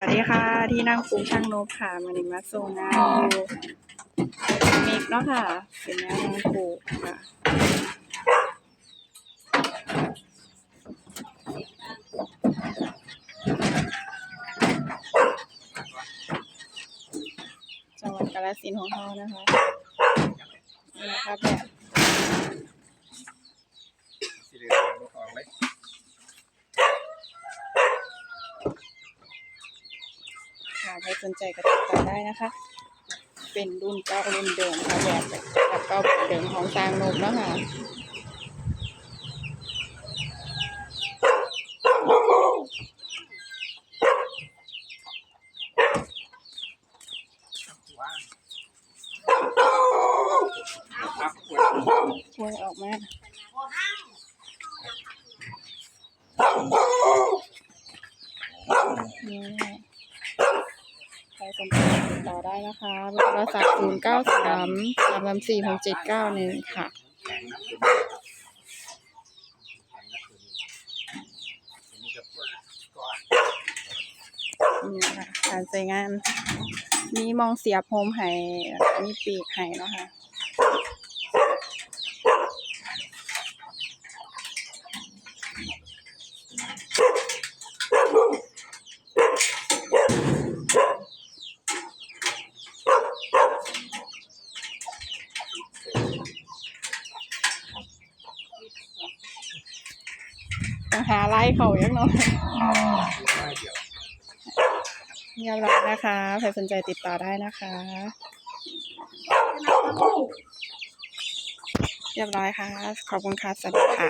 สวัสดีค่ะ ที่นั่งปรุงช่างโนบค่ะมันนี้มาส่งงานอยู่มิกเนาะค่ะ เป็นงานนางปูค่ะจังหวัดกาฬสินธุ์ของเรานะคะนี่นะคะแบบ สีเหลืองลูกออกเลย ค่ะใครสนใจก็ติดต่อได้นะคะ เป็นรุ่นเก้ารุ่นเดิมค่ะแบบแบบเก้าแบบเดิมของสร้างนกเนาะค่ะว่างครับช่วยออกมานี่ ครสนใจติดต่อได้นะคะเบอร์โทรศัพท์ศูนย์เก้าสามสามสามสี่หกเจ็ดเก้าหนึ่งค่ะแข็งนะแข็งนะตัวนี้จะเปิดก่อนนี่ค่ะการใช้งาน มีมองเสียบโฮมไห้มีปีกไห้เนาะค่ะ ต้องหาไล่เขาอย่างน้องยเดียวเรียบร้อยนะคะใครสนใจติดต่อได้นะคะเรียบร้อยค่ะ ขอบคุณค่ะสวัสดีค่ะ